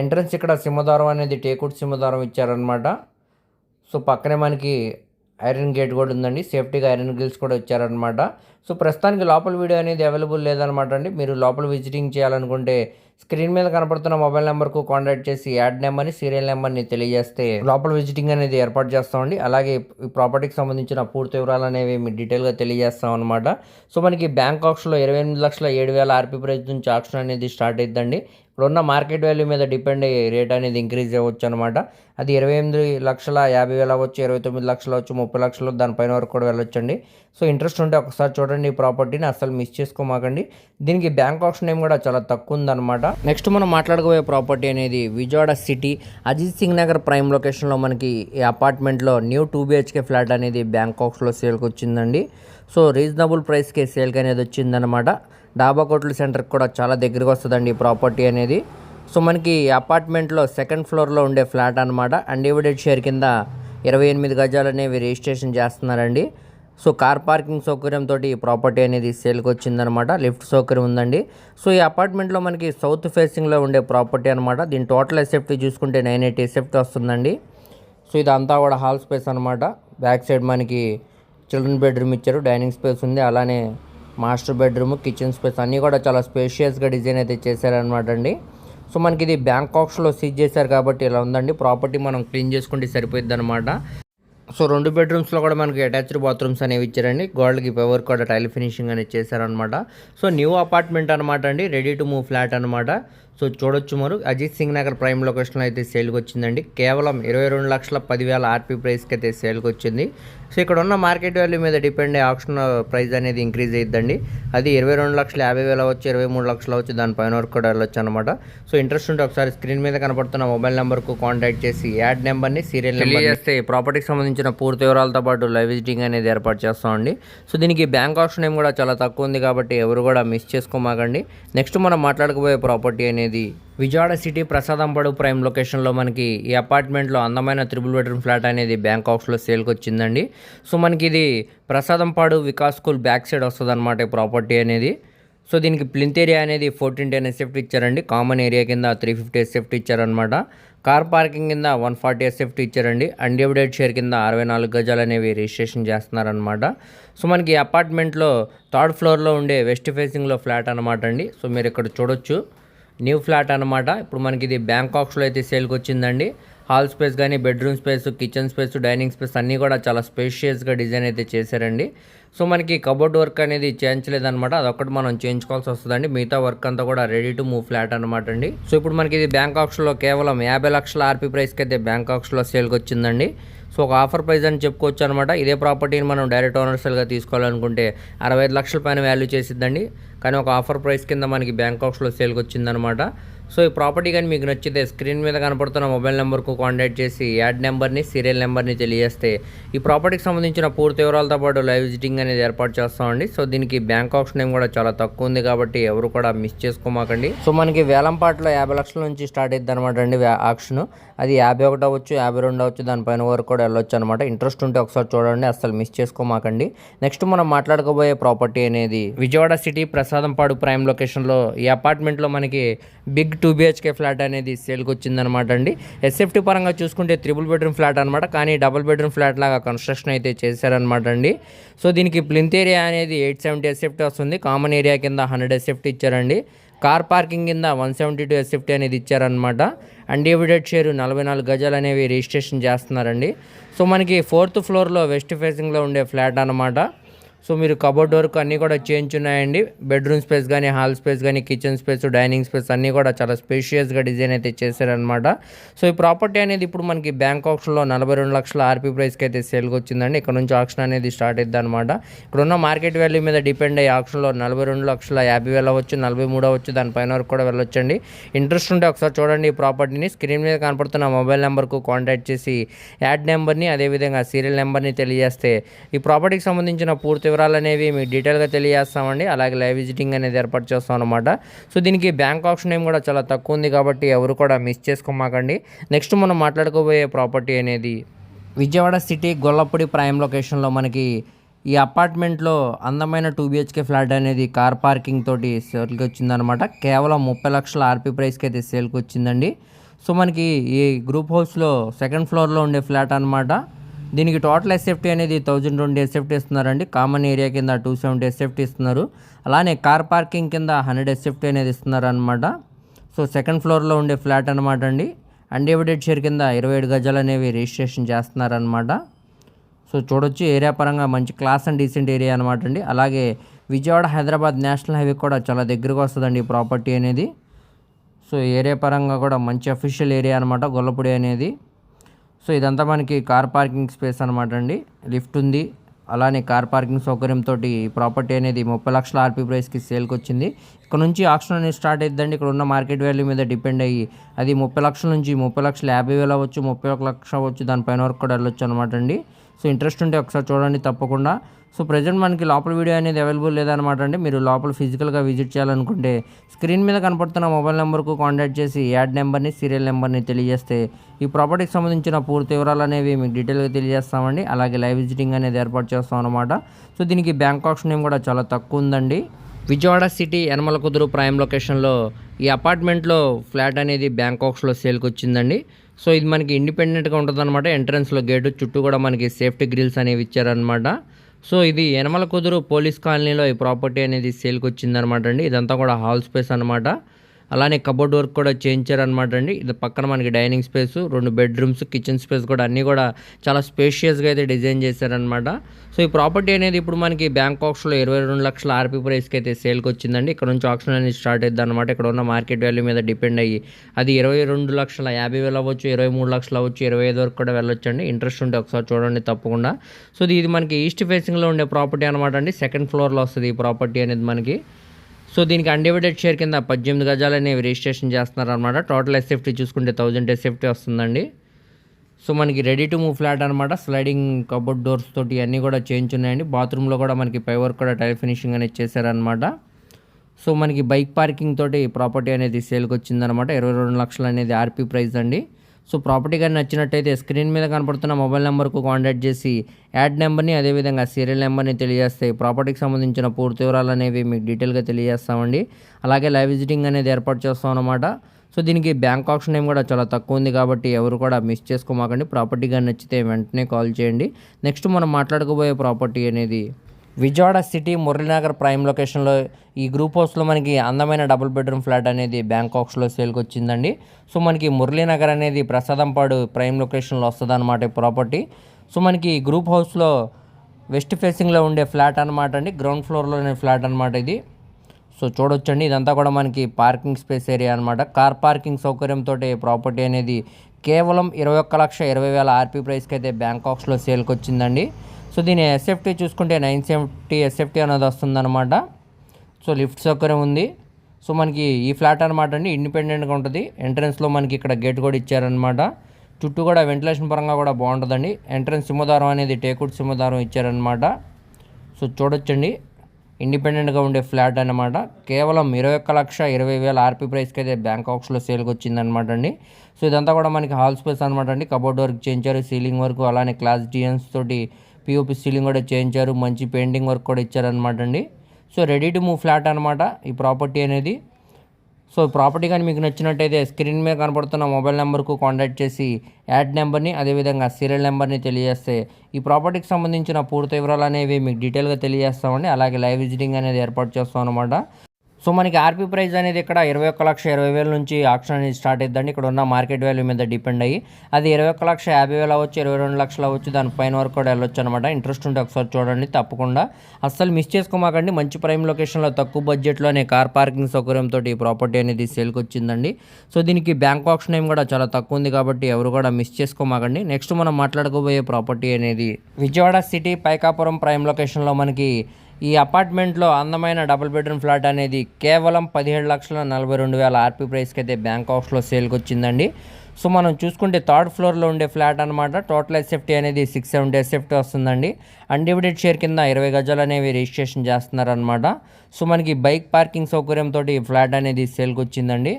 ఎంట్రన్స్ ఇక్కడ సింహద్వారం అనేది టేకుడ్ సింహద్వారం ఇచ్చారనమాట సో పక్కనే మనకి ఐరన్ గేట్ కూడా ఉందండి. సేఫ్టీగా ఐరన్ గ్రిల్స్ కూడా ఇచ్చారనమాట సో ప్రస్తుతానికి లోపల వీడియో అనేది అవైలబుల్ లేదనమాట అండి. మీరు లోపల విజిటింగ్ చేయాలనుకుంటే స్క్రీన్ మీద కనపడుతున్న మొబైల్ నెంబర్కు కాంటాక్ట్ చేసి యాడ్ నెంబర్ని సీరియల్ నెంబర్ని తెలియజేస్తే లోపల విజిటింగ్ అనేది ఏర్పాటు చేస్తామండి. అలాగే ఈ ప్రాపర్టీకి సంబంధించిన పూర్తి వివరాలు అనేవి మీ డీటెయిల్గా తెలియజేస్తాం అనమాట సో మనకి బ్యాంక్ ఆక్షన్లో ఇరవై ఎనిమిది లక్షల ఏడు వేల ఆర్పీ ప్రైస్ నుంచి ఆక్షన్ అనేది స్టార్ట్ అవుతుందండి ఇప్పుడున్న మార్కెట్ వాల్యూ మీద డిపెండ్ అయ్యి రేట్ అనేది ఇంక్రీజ్ అవ్వచ్చు అనమాట అది ఇరవై ఎనిమిది లక్షల యాభై వేలు అవ్వచ్చు ఇరవై తొమ్మిది లక్షలు అవచ్చు ముప్పై లక్షలు దానిపైన వరకు కూడా వెళ్ళొచ్చండి. సో ఇంట్రెస్ట్ ఉంటే ఒకసారి చూడండి ఈ ప్రాపర్టీని అసలు మిస్ చేసుకోమాకండి. దీనికి బ్యాంక్ ఆప్షన్ ఏం కూడా చాలా తక్కువ ఉందన్నమాట. నెక్స్ట్ మనం మాట్లాడుకోబోయే ప్రాపర్టీ అనేది విజయవాడ సిటీ అజిత్ సింగ్ నగర్ ప్రైమ్ లొకేషన్లో మనకి ఈ అపార్ట్మెంట్లో న్యూ టూ బిహెచ్కే ఫ్లాట్ అనేది బ్యాంకాక్స్లో సేల్కి వచ్చిందండి. సో రీజనబుల్ ప్రైస్కి సేల్కి అనేది వచ్చిందనమాట డాబా కోట్ల సెంటర్కి కూడా చాలా దగ్గరకు వస్తుందండి ఈ ప్రాపర్టీ అనేది. సో మనకి అపార్ట్మెంట్లో సెకండ్ ఫ్లోర్లో ఉండే ఫ్లాట్ అనమాట అన్డివిడెడ్ షేర్ కింద ఇరవై ఎనిమిది గజాలు అనేవి రిజిస్ట్రేషన్ చేస్తున్నారండి. సో కార్ పార్కింగ్ సౌకర్యంతో ఈ ప్రాపర్టీ అనేది సేల్కి వచ్చిందనమాట లిఫ్ట్ సౌకర్యం ఉందండి. సో ఈ అపార్ట్మెంట్లో మనకి సౌత్ ఫేసింగ్లో ఉండే ప్రాపర్టీ అనమాట దీని టోటల్ ఎసెఫ్టీ చూసుకుంటే నైన్ ఎయిటీ ఎసెఫ్టీ వస్తుందండి. సో ఇదంతా కూడా హాల్ స్పేస్ అనమాట బ్యాక్ సైడ్ మనకి చిల్డ్రన్ బెడ్రూమ్ ఇచ్చారు డైనింగ్ స్పేస్ ఉంది. అలానే మాస్టర్ బెడ్రూమ్ కిచెన్ స్పేస్ అన్నీ కూడా చాలా స్పేషియస్గా డిజైన్ అయితే చేశారనమాట అండి. సో మనకి ఇది బ్యాంకాక్స్లో సీజ్ చేశారు కాబట్టి ఇలా ఉందండి. ప్రాపర్టీ మనం క్లీన్ చేసుకుంటే సరిపోయింది అనమాట సో రెండు బెడ్రూమ్స్లో కూడా మనకి అటాచ్డ్ బాత్రూమ్స్ అనేవి ఇచ్చారండి. గోల్డ్కి పవర్ కూడా టైల్ ఫినిషింగ్ అనేది చేశారనమాట సో న్యూ అపార్ట్మెంట్ అనమాట అండి. రెడీ టు మూవ్ ఫ్లాట్ అనమాట సో చూడొచ్చు మరు. అజిత్ సింగ్ నగర్ ప్రైమ్ లొకేషన్లో అయితే సేల్కి వచ్చిందండి కేవలం ఇరవై రెండు లక్షల పదివేల ఆర్పీ ప్రైస్కి అయితే సేల్కి వచ్చింది సో ఇక్కడ ఉన్న మార్కెట్ వాల్యూ మీద డిపెండ్ అయ్యి ఆప్షన్ ప్రైస్ అనేది ఇంక్రీజ్ అయ్యిద్దండి అది ఇరవై రెండు లక్షల యాభై వేలు అవ్వచ్చు ఇరవై మూడు లక్షలు అవ్వచ్చు దానిపైన వరకు కూడా వెళ్ళొచ్చు అనమాట సో ఇంట్రెస్ట్ ఉంటే ఒకసారి స్క్రీన్ మీద కనపడుతున్న మొబైల్ నెంబర్కు కాంటాక్ట్ చేసి యాడ్ నెంబర్ని సీరియల్ నెంబర్ చేస్తే ప్రాపర్టీకి సంబంధించిన పూర్తి వివరాలతో పాటు లైవ్ విజిటింగ్ అనేది ఏర్పాటు చేస్తామండి. సో దీనికి బ్యాంక్ ఆప్షన్ ఏం కూడా చాలా తక్కువ ఉంది కాబట్టి ఎవరు కూడా మిస్ చేసుకోమాకండి. నెక్స్ట్ మనం మాట్లాడకపోయే ప్రాపర్టీ అనేది విజయవాడ సిటీ ప్రసాదంపాడు ప్రైమ్ లొకేషన్లో మనకి ఈ అపార్ట్మెంట్లో అందమైన త్రిబుల్ బెడ్రూమ్ ఫ్లాట్ అనేది బ్యాంకాక్స్లో సేల్కి వచ్చిందండి. సో మనకి ఇది Prasadampadu Vikas school back side వస్తుంది అనమాట ఈ ప్రాపర్టీ అనేది. సో దీనికి ప్లింత్ ఏరియా అనేది ఫోర్టీన్ టెన్ ఎస్ఎఫ్టీ ఇచ్చారండి. కామన్ ఏరియా కింద త్రీ ఫిఫ్టీ ఎస్ఎఫ్టీ ఇచ్చారనమాట కార్ పార్కింగ్ కింద వన్ ఫార్టీ ఎస్ఎఫ్టీ ఇచ్చారండి. అన్డివిడెడ్ షేర్ కింద అరవై నాలుగు గజాలు అనేవి రిజిస్ట్రేషన్ చేస్తున్నారనమాట సో మనకి అపార్ట్మెంట్లో థర్డ్ ఫ్లోర్లో ఉండే వెస్ట్ ఫేసింగ్లో ఫ్లాట్ అనమాట అండి. సో మీరు ఇక్కడ చూడొచ్చు. న్యూ ఫ్లాట్ అనమాట ఇప్పుడు మనకి ఇది బ్యాంకాక్స్లో అయితే సేల్కి వచ్చిందండి హాల్ స్పేస్ కానీ bedroom space kitchen space dining space అన్నీ కూడా చాలా స్పేషియస్గా డిజైన్ అయితే చేశారండి. సో మనకి కబోర్డ్ వర్క్ అనేది చేయించలేదన్నమాట. అదొకటి మనం చేయించుకోవాల్సి వస్తుందండి. మిగతా వర్క్ అంతా కూడా రెడీ టు మూవ్ ఫ్లాట్ అనమాట అండి. సో ఇప్పుడు మనకి ఇది బ్యాంకాక్స్లో కేవలం యాభై లక్షల ఆర్పీ ప్రైస్కి అయితే బ్యాంకాక్స్లో సేల్కి వచ్చిందండి సో ఒక ఆఫర్ ప్రైస్ అని చెప్పుకోవచ్చు అనమాట ఇదే ప్రాపర్టీని మనం డైరెక్ట్ ఓనర్సల్గా తీసుకోవాలనుకుంటే అరవై ఐదు లక్షల పైన వాల్యూ చేసిద్దండి. కానీ ఒక ఆఫర్ ప్రైస్ కింద మనకి బ్యాంకాక్స్లో సేల్కి వచ్చిందనమాట సో ఈ ప్రాపర్టీ కానీ మీకు నచ్చితే స్క్రీన్ మీద కనపడుతున్న మొబైల్ నెంబర్కు కాంటాక్ట్ చేసి యాడ్ నెంబర్ని సీరియల్ నెంబర్ని తెలియజేస్తే ఈ ప్రాపర్టీకి సంబంధించిన పూర్తి వివరాలతో పాటు లైవ్ విజిటింగ్ అనేది ఏర్పాటు చేస్తామండి. సో దీనికి బ్యాంక్ ఆప్షన్ ఏం కూడా చాలా తక్కువ ఉంది కాబట్టి ఎవరు కూడా మిస్ చేసుకోమాకండి. సో మనకి వేలంపాట్లో యాభై లక్షల నుంచి స్టార్ట్ అయింది అనమాట అండి ఆప్షన్. అది యాభై ఒకటి అవ్వచ్చు యాభై రెండు అవ్వచ్చు దానిపైన వరకు కూడా వెళ్ళొచ్చు అనమాట ఇంట్రెస్ట్ ఉంటే ఒకసారి చూడండి అసలు మిస్ చేసుకోమాకండి. నెక్స్ట్ మనం మాట్లాడుకోబోయే ప్రాపర్టీ అనేది విజయవాడ సిటీ ప్రసాదంపాడు ప్రైమ్ లొకేషన్లో ఈ అపార్ట్మెంట్లో మనకి బిగ్ టూ బిహెచ్కే ఫ్లాట్ అనేది సేల్కి వచ్చిందనమాట అండి. ఎస్ఎఫ్టీ పరంగా చూసుకుంటే త్రిబుల్ బెడ్రూమ్ ఫ్లాట్ అనమాట కానీ డబుల్ బెడ్రూమ్ ఫ్లాట్ లాగా కన్స్ట్రక్షన్ అయితే చేశారనమాట అండి. సో దీనికి ప్లింత్ ఏరియా అనేది ఎయిట్ సెవెంటీ ఎస్ఎఫ్టీ వస్తుంది. కామన్ ఏరియా కింద హండ్రెడ్ ఎస్ఎఫ్టీ ఇచ్చారండి. కార్ పార్కింగ్ కింద వన్ సెవెంటీ టూ ఎస్ఎఫ్టీ అనేది ఇచ్చారనమాట అన్డివిడెడ్ షేర్ నలభై నాలుగు గజాలు అనేవి రిజిస్ట్రేషన్ చేస్తున్నారండి. సో మనకి ఫోర్త్ ఫ్లోర్లో వెస్ట్ ఫేసింగ్లో ఉండే ఫ్లాట్ అనమాట సో మీరు కబోర్డ్ వర్క్ అన్నీ కూడా చేంజ్ ఉన్నాయండి బెడ్రూమ్ స్పేస్ కానీ హాల్ స్పేస్ కానీ కిచెన్ స్పేస్ డైనింగ్ స్పేస్ అన్నీ కూడా చాలా స్పేషియస్గా డిజైన్ అయితే చేశారనమాట సో ఈ ప్రాపర్టీ అనేది ఇప్పుడు మనకి బ్యాంక్ ఆప్షన్లో నలభై రెండు లక్షల ఆర్పీ ప్రైస్కి అయితే సేల్కి వచ్చిందండి. ఇక్కడ నుంచి ఆప్షన్ అనేది స్టార్ట్ అవుతుంది అనమాట ఇక్కడ ఉన్న మార్కెట్ వాల్యూ మీద డిపెండ్ అయ్యే ఆప్షన్లో నలభై రెండు లక్షల యాభై వేలు అవ్వచ్చు నలభై మూడు అవ్వచ్చు దానిపైన వరకు కూడా వెళ్ళొచ్చండి. ఇంట్రెస్ట్ ఉంటే ఒకసారి చూడండి ఈ ప్రాపర్టీని స్క్రీన్ మీద కనపడుతున్న మొబైల్ నెంబర్కు కాంటాక్ట్ చేసి యాడ్ నెంబర్ని అదేవిధంగా సీరియల్ నెంబర్ని తెలియజేస్తే ఈ ప్రాపర్టీకి సంబంధించిన పూర్తి వివరాలు అనేవి మీకు డీటెయిల్గా తెలియజేస్తామండి. అలాగే లైవ్ విజిటింగ్ అనేది ఏర్పాటు చేస్తాం అనమాట సో దీనికి బ్యాంక్ ఆప్షన్ ఏం కూడా చాలా తక్కువ ఉంది కాబట్టి ఎవరు కూడా మిస్ చేసుకోమాకండి. నెక్స్ట్ మనం మాట్లాడుకోబోయే ప్రాపర్టీ అనేది విజయవాడ సిటీ గొల్లపూడి ప్రైమ్ లొకేషన్లో మనకి ఈ అపార్ట్మెంట్లో అందమైన టూ బిహెచ్కే ఫ్లాట్ అనేది కార్ పార్కింగ్ తోటి సేల్కి వచ్చిందనమాట కేవలం ముప్పై లక్షల ఆర్పీ ప్రైస్కి అయితే సేల్కి వచ్చిందండి. సో మనకి ఈ గ్రూప్ హౌస్లో సెకండ్ ఫ్లోర్లో ఉండే ఫ్లాట్ అనమాట దీనికి టోటల్ ఎస్ఎఫ్టీ అనేది థౌజండ్ ట్వంటీ ఎస్ఎఫ్టీ ఇస్తున్నారండి. కామన్ ఏరియా కింద టూ సెవెంటీ ఎస్ఎఫ్టీ ఇస్తున్నారు. అలానే కార్ పార్కింగ్ కింద హండ్రెడ్ ఎస్ఎఫ్టీ అనేది ఇస్తున్నారు అనమాట సో సెకండ్ ఫ్లోర్లో ఉండే ఫ్లాట్ అనమాట అండి. అన్డివిడెడ్ షేర్ కింద ఇరవై ఏడు గజాలు అనేవి రిజిస్ట్రేషన్ చేస్తున్నారనమాట సో చూడొచ్చు ఏరియా పరంగా మంచి క్లాస్ అండ్ డీసెంట్ ఏరియా అనమాట అండి. అలాగే విజయవాడ హైదరాబాద్ నేషనల్ హైవే కూడా చాలా దగ్గరకు వస్తుందండి ఈ ప్రాపర్టీ అనేది. సో ఏరియా పరంగా కూడా మంచి అఫీషియల్ ఏరియా అనమాట గొల్లపూడి అనేది. సో ఇదంతా మనకి కార్ పార్కింగ్ స్పేస్ అనమాట అండి. లిఫ్ట్ ఉంది. అలానే కార్ పార్కింగ్ సౌకర్యంతో ఈ ప్రాపర్టీ అనేది ముప్పై లక్షల ఆర్పీ ప్రైస్కి సేల్కి వచ్చింది ఇక్కడ నుంచి ఆప్షన్ అనేది స్టార్ట్ అవుతుందండి ఇక్కడ ఉన్న మార్కెట్ వాల్యూ మీద డిపెండ్ అయ్యి అది ముప్పై లక్షల నుంచి ముప్పై లక్షల యాభై వేలు అవ్వచ్చు ముప్పై ఒక లక్ష అవ్వచ్చు దానిపైన వరకు కూడా వెళ్ళొచ్చు అనమాట అండి. సో ఇంట్రెస్ట్ ఉంటే ఒకసారి చూడండి తప్పకుండా. సో ప్రజెంట్ మనకి లోపల వీడియో అనేది అవైలబుల్ లేదనమాట అండి. మీరు లోపల ఫిజికల్గా విజిట్ చేయాలనుకుంటే స్క్రీన్ మీద కనపడుతున్న మొబైల్ నెంబర్కు కాంటాక్ట్ చేసి యాడ్ నెంబర్ని సీరియల్ నెంబర్ని తెలియజేస్తే ఈ ప్రాపర్టీకి సంబంధించిన పూర్తి వివరాలు అనేవి మీకు డీటెయిల్గా తెలియజేస్తామండి. అలాగే లైవ్ విజిటింగ్ అనేది ఏర్పాటు చేస్తాం అనమాట సో దీనికి బ్యాంక్ ఆప్షన్ కూడా చాలా తక్కువ ఉందండి. విజయవాడ సిటీ యనమల కుదురు ప్రైమ్ లొకేషన్లో ఈ అపార్ట్మెంట్లో ఫ్లాట్ అనేది బ్యాంకాక్స్లో సేల్కి వచ్చిందండి. సో ఇది మనకి ఇండిపెండెంట్గా ఉంటుందన్నమాట. ఎంట్రన్స్లో గేటు చుట్టూ కూడా మనకి సేఫ్టీ గ్రిల్స్ అనేవి ఇచ్చారనమాట సో ఇది యనమల కుదురు పోలీస్ కాలనీలో ఈ ప్రాపర్టీ అనేది సేల్కి వచ్చిందనమాట అండి. ఇదంతా కూడా హాల్ స్పేస్ అనమాట. అలానే కబోర్డ్ వర్క్ కూడా చేయించారనమాట అండి. ఇది పక్కన మనకి డైనింగ్ స్పేస్ రెండు బెడ్రూమ్స్ కిచెన్ స్పేస్ కూడా అన్నీ కూడా చాలా స్పేషియస్గా అయితే డిజైన్ చేశారనమాట సో ఈ ప్రాపర్టీ అనేది ఇప్పుడు మనకి బ్యాంక్ ఇరవై రెండు లక్షల ఆర్పీ ప్రైస్కి అయితే సేల్కి వచ్చిందండి. ఇక్కడ నుంచి ఆప్షన్ అనేది స్టార్ట్ అవుతుంది అనమాట ఇక్కడ ఉన్న మార్కెట్ వాల్యూ మీద డిపెండ్ అయ్యి అది ఇరవై రెండు లక్షల యాభై వేలు అవ్వచ్చు ఇరవై మూడు లక్షలు అవ్వచ్చు ఇరవై ఐదు వరకు కూడా వెళ్ళొచ్చు అండి ఇంట్రెస్ట్ ఉంటే ఒకసారి చూడండి తప్పకుండా. సో ఇది మనకి ఈస్ట్ ఫేసింగ్లో ఉండే ప్రాపర్టీ అనమాట అండి. సెకండ్ ఫ్లోర్లో వస్తుంది ఈ ప్రాపర్టీ అనేది మనకి. సో దీనికి అన్డివైడెడ్ షేర్ కింద పద్దెనిమిది గజాలు అనేవి రిజిస్ట్రేషన్ చేస్తున్నారు అనమాట టోటల్ ఎస్ఎఫ్టీ చూసుకుంటే థౌజండ్ ఎస్ఎఫ్టీ వస్తుందండి. సో మనకి రెడీ టు మూవ్ ఫ్లాట్ అనమాట స్లైడింగ్ కబోర్డ్ డోర్స్ తోటి అన్నీ కూడా చేంజ్ ఉన్నాయండి. బాత్రూంలో కూడా మనకి పై వర్క్ కూడా టైల్ ఫినిషింగ్ అనేది చేశారనమాట సో మనకి బైక్ పార్కింగ్ తోటి ప్రాపర్టీ అనేది సేల్కి వచ్చిందనమాట ఇరవై రెండు లక్షలు అనేది ఆర్పీ ప్రైస్ అండి. సో ప్రాపర్టీ కానీ నచ్చినట్టయితే స్క్రీన్ మీద కనపడుతున్న మొబైల్ నెంబర్కు కాంటాక్ట్ చేసి యాడ్ నెంబర్ని అదేవిధంగా సీరియల్ నెంబర్ని తెలియజేస్తే ప్రాపర్టీకి సంబంధించిన పూర్తి వివరాలు అనేవి మీకు డీటెయిల్గా తెలియజేస్తామండి. అలాగే లైవ్ విజిటింగ్ అనేది ఏర్పాటు చేస్తాం అనమాట సో దీనికి బ్యాంక్ ఆప్షన్ ఏం కూడా చాలా తక్కువ ఉంది కాబట్టి ఎవరు కూడా మిస్ చేసుకోమాకండి. ప్రాపర్టీ కానీ నచ్చితే వెంటనే కాల్ చేయండి. నెక్స్ట్ మనం మాట్లాడుకోబోయే ప్రాపర్టీ అనేది విజయవాడ సిటీ మురళీనగర్ ప్రైమ్ లొకేషన్లో ఈ గ్రూప్ హౌస్లో మనకి అందమైన డబుల్ బెడ్రూమ్ ఫ్లాట్ అనేది బ్యాంకాక్స్లో సేల్కి వచ్చిందండి. సో మనకి మురళీనగర్ అనేది ప్రసాదంపాడు ప్రైమ్ లొకేషన్లో వస్తుంది అనమాట ప్రాపర్టీ. సో మనకి ఈ గ్రూప్ హౌస్లో వెస్ట్ ఫేసింగ్లో ఉండే ఫ్లాట్ అనమాట అండి. గ్రౌండ్ ఫ్లోర్లోనే ఫ్లాట్ అనమాట ఇది. సో చూడొచ్చండి. ఇదంతా కూడా మనకి పార్కింగ్ స్పేస్ ఏరియా అనమాట కార్ పార్కింగ్ సౌకర్యంతో ప్రాపర్టీ అనేది కేవలం ఇరవై ఒక్క లక్ష ఇరవై వేల ఆర్పీ ప్రైస్కి అయితే బ్యాంకాక్స్లో సేల్కి వచ్చిందండి. సో దీని ఎస్ఎఫ్టీ చూసుకుంటే నైన్ సెవెంటీ ఎస్ఎఫ్టీ అనేది వస్తుందన్నమాట. సో లిఫ్ట్ సౌకర్యం ఉంది. సో మనకి ఈ ఫ్లాట్ అనమాట అండి ఇండిపెండెంట్గా ఉంటుంది. ఎంట్రన్స్లో మనకి ఇక్కడ గేట్ కూడా ఇచ్చారనమాట చుట్టూ కూడా వెంటిలేషన్ పరంగా కూడా బాగుంటుందండి. ఎంట్రన్స్ సింహదారం అనేది టేకుడ్ సింహదారం ఇచ్చారనమాట సో చూడొచ్చండి. ఇండిపెండెంట్గా ఉండే ఫ్లాట్ అనమాట కేవలం ఇరవై ఒక్క లక్ష ఇరవై వేల ఆర్పీ ప్రైస్కి అయితే బ్యాంకాక్స్లో సేల్కి వచ్చిందనమాట అండి. సో ఇదంతా కూడా మనకి హాల్ స్పేస్ అనమాట అండి. కబోర్డ్ వర్క్ చేయించారు సీలింగ్ వర్క్ అలానే క్లాస్ డిజైన్స్ తోటి పిఓపి సీలింగ్ కూడా చేయించారు మంచి పెయింటింగ్ వర్క్ కూడా ఇచ్చారనమాట అండి. So ready to move flat అనమాట ఈ ప్రాపర్టీ అనేది. సో ప్రాపర్టీ కానీ మీకు నచ్చినట్టయితే స్క్రీన్ మీద కనపడుతున్న మొబైల్ నెంబర్కు కాంటాక్ట్ చేసి యాడ్ నెంబర్ని అదేవిధంగా సీరియల్ నెంబర్ని తెలియజేస్తే ఈ ప్రాపర్టీకి సంబంధించిన పూర్తి వివరాలు అనేవి మీకు డీటెయిల్గా తెలియజేస్తామండి. అలాగే లైవ్ విజిటింగ్ అనేది ఏర్పాటు చేస్తాం అనమాట సో మనకి ఆర్పీ ప్రైస్ అనేది ఇక్కడ ఇరవై ఒక్క లక్ష ఇరవై వేల నుంచి ఆక్షన్ అనేది స్టార్ట్ అవుతుందండి ఇక్కడ ఉన్న మార్కెట్ వాల్యూ మీద డిపెండ్ అయ్యి అది ఇరవై ఒక్క లక్ష యాభై వేలు అవ్వచ్చు ఇరవై రెండు లక్షలు అవ్వచ్చు దాని పైన వరకు కూడా వెళ్ళొచ్చు అనమాట ఇంట్రెస్ట్ ఉంటే ఒకసారి చూడండి తప్పకుండా. అస్సలు మిస్ చేసుకోమాకండి మంచి ప్రైమ్ లొకేషన్లో తక్కువ బడ్జెట్లోనే కార్ పార్కింగ్ సౌకర్యంతో ఈ ప్రాపర్టీ అనేది సేల్కి వచ్చిందండి. సో దీనికి బ్యాంక్ ఆప్షన్ ఏం కూడా చాలా తక్కువ ఉంది కాబట్టి ఎవరు కూడా మిస్ చేసుకోమాకండి. నెక్స్ట్ మనం మాట్లాడుకోబోయే ప్రాపర్టీ అనేది విజయవాడ సిటీ పైకాపురం ప్రైమ్ లొకేషన్లో మనకి ఈ అపార్ట్మెంట్లో అందమైన డబుల్ బెడ్రూమ్ ఫ్లాట్ అనేది కేవలం పదిహేడు లక్షల నలభై రెండు వేల ఆర్పీ ప్రైస్కి అయితే బ్యాంక్ ఆఫ్లో సేల్కి వచ్చిందండి సో మనం చూసుకుంటే థర్డ్ ఫ్లోర్లో ఉండే ఫ్లాట్ అనమాట టోటల్ ఎస్ఎఫ్టీ అనేది సిక్స్ సెవెంటీ ఎస్ఎఫ్టీ వస్తుందండి. అన్డివిడెడ్ షేర్ కింద ఇరవై గజాలు అనేవి రిజిస్ట్రేషన్ చేస్తున్నారనమాట సో మనకి బైక్ పార్కింగ్ సౌకర్యంతో ఈ ఫ్లాట్ అనేది సేల్కి వచ్చిందండి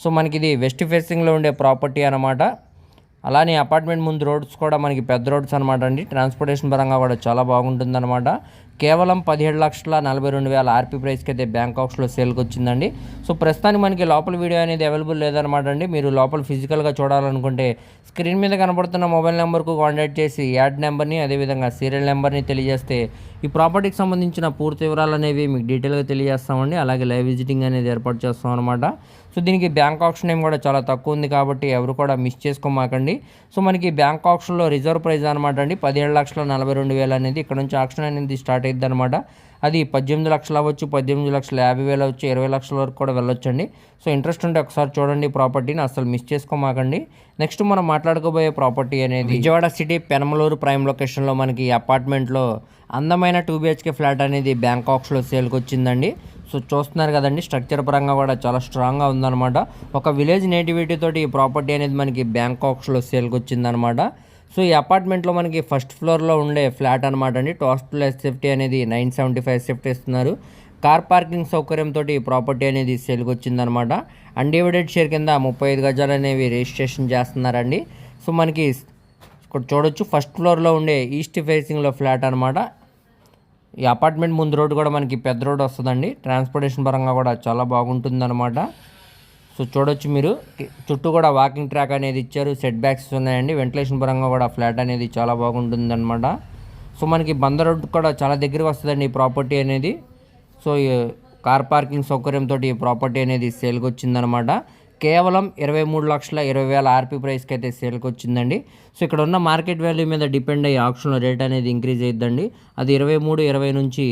సో మనకి ఇది వెస్ట్ ఫేసింగ్లో ఉండే ప్రాపర్టీ అనమాట అలానే అపార్ట్మెంట్ ముందు రోడ్స్ కూడా మనకి పెద్ద రోడ్స్ అనమాట అండి. ట్రాన్స్పోర్టేషన్ పరంగా కూడా చాలా బాగుంటుంది అనమాట కేవలం పదిహేడు లక్షల నలభై రెండు వేల ఆర్పీ ప్రైస్కి అయితే బ్యాంకాక్స్లో సేల్కి వచ్చిందండి. సో ప్రస్తుతానికి మనకి లోపల వీడియో అనేది అవైలబుల్ లేదనమాట అండి. మీరు లోపల ఫిజికల్గా చూడాలనుకుంటే స్క్రీన్ మీద కనబడుతున్న మొబైల్ నెంబర్కు కాంటాక్ట్ చేసి యాడ్ నెంబర్ని అదేవిధంగా సీరియల్ నెంబర్ని తెలియజేస్తే ఈ ప్రాపర్టీకి సంబంధించిన పూర్తి వివరాలు అనేవి మీకు డీటెయిల్గా తెలియజేస్తామండి. అలాగే లైవ్ విజిటింగ్ అనేది ఏర్పాటు చేస్తాం అనమాట సో దీనికి బ్యాంక్ ఆప్షన్ ఏం కూడా చాలా తక్కువ ఉంది కాబట్టి ఎవరు కూడా మిస్ చేసుకోమాకండి. సో మనకి బ్యాంక్ ఆప్షన్లో రిజర్వ్ ప్రైస్ అనమాట అండి. పదిహేడు లక్షల నలభై రెండు వేలు అనేది ఇక్కడ నుంచి ఆప్షన్ అనేది స్టార్ట్ అయ్యింది అనమాట అది పద్దెనిమిది లక్షలు అవ్వచ్చు పద్దెనిమిది లక్షల యాభై వేలు అవ్వచ్చు ఇరవై లక్షల వరకు కూడా వెళ్ళొచ్చండి. సో ఇంట్రెస్ట్ ఉంటే ఒకసారి చూడండి ప్రాపర్టీని అసలు మిస్ చేసుకోమాకండి. నెక్స్ట్ మనం మాట్లాడుకోబోయే ప్రాపర్టీ అనేది విజయవాడ సిటీ పెనమలూరు ప్రైమ్ లొకేషన్లో మనకి అపార్ట్మెంట్లో అందమైన టూ బిహెచ్కే ఫ్లాట్ అనేది బ్యాంకాక్స్లో సేల్కి వచ్చిందండి. సో చూస్తున్నారు కదండి స్ట్రక్చర్ పరంగా కూడా చాలా స్ట్రాంగ్గా ఉందన్నమాట. ఒక విలేజ్ నేటివిటీ తోటి ఈ ప్రాపర్టీ అనేది మనకి బ్యాంకాక్స్లో సేల్కి వచ్చిందనమాట సో ఈ అపార్ట్మెంట్లో మనకి ఫస్ట్ ఫ్లోర్లో ఉండే ఫ్లాట్ అనమాట అండి. టోస్టల్ సేఫ్టీ అనేది నైన్ సెవెంటీ ఫైవ్ సేఫ్టీ ఇస్తున్నారు. కార్ పార్కింగ్ సౌకర్యంతో ప్రాపర్టీ అనేది సేల్కి వచ్చిందనమాట అన్డివైడెడ్ షేర్ కింద ముప్పై ఐదు గజాలు అనేవి రిజిస్ట్రేషన్ చేస్తున్నారండి. సో మనకి ఇక్కడ చూడొచ్చు ఫస్ట్ ఫ్లోర్లో ఉండే ఈస్ట్ ఫేసింగ్లో ఫ్లాట్ అనమాట ఈ అపార్ట్మెంట్ ముందు రోడ్డు కూడా మనకి పెద్ద రోడ్ వస్తుందండి. ట్రాన్స్పోర్టేషన్ పరంగా కూడా చాలా బాగుంటుందన్నమాట. సో చూడొచ్చు మీరు. చుట్టూ కూడా వాకింగ్ ట్రాక్ అనేది ఇచ్చారు. సెట్ బ్యాక్స్ ఉన్నాయండి. వెంటిలేషన్ పరంగా కూడా ఫ్లాట్ అనేది చాలా బాగుంటుంది అనమాట సో మనకి బందర్ రోడ్ కూడా చాలా దగ్గర వస్తుందండి ఈ ప్రాపర్టీ అనేది. సో ఈ కార్ పార్కింగ్ సౌకర్యంతో ఈ ప్రాపర్టీ అనేది సేల్కి వచ్చిందనమాట కేవలం ఇరవై మూడు లక్షల ఇరవై వేల ఆర్పీ ప్రైస్కి అయితే సేల్కి వచ్చిందండి. సో ఇక్కడ ఉన్న మార్కెట్ వాల్యూ మీద డిపెండ్ అయ్యి ఆప్షన్లో రేట్ అనేది ఇంక్రీజ్ అయ్యిద్దండి అది ఇరవై మూడు ఇరవై నుంచి